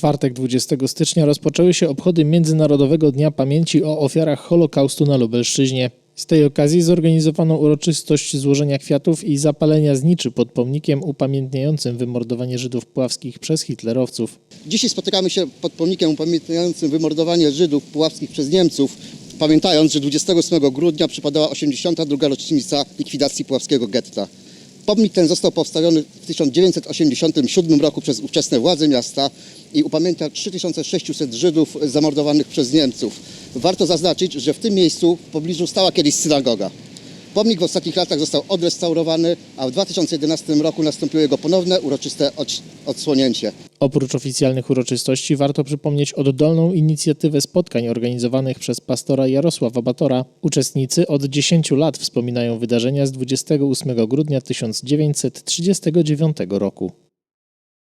czwartek 20 stycznia rozpoczęły się obchody Międzynarodowego Dnia Pamięci o ofiarach Holokaustu na Lubelszczyźnie. Z tej okazji zorganizowano uroczystość złożenia kwiatów i zapalenia zniczy pod pomnikiem upamiętniającym wymordowanie Żydów puławskich przez hitlerowców. Dzisiaj spotykamy się pod pomnikiem upamiętniającym wymordowanie Żydów puławskich przez Niemców, pamiętając, że 28 grudnia przypadała 82. rocznica likwidacji puławskiego getta. Pomnik ten został postawiony w 1987 roku przez ówczesne władze miasta i upamiętnia 3600 Żydów zamordowanych przez Niemców. Warto zaznaczyć, że w tym miejscu w pobliżu stała kiedyś synagoga. Pomnik w ostatnich latach został odrestaurowany, a w 2011 roku nastąpiło jego ponowne uroczyste odsłonięcie. Oprócz oficjalnych uroczystości warto przypomnieć oddolną inicjatywę spotkań organizowanych przez pastora Jarosława Batora. Uczestnicy od 10 lat wspominają wydarzenia z 28 grudnia 1939 roku.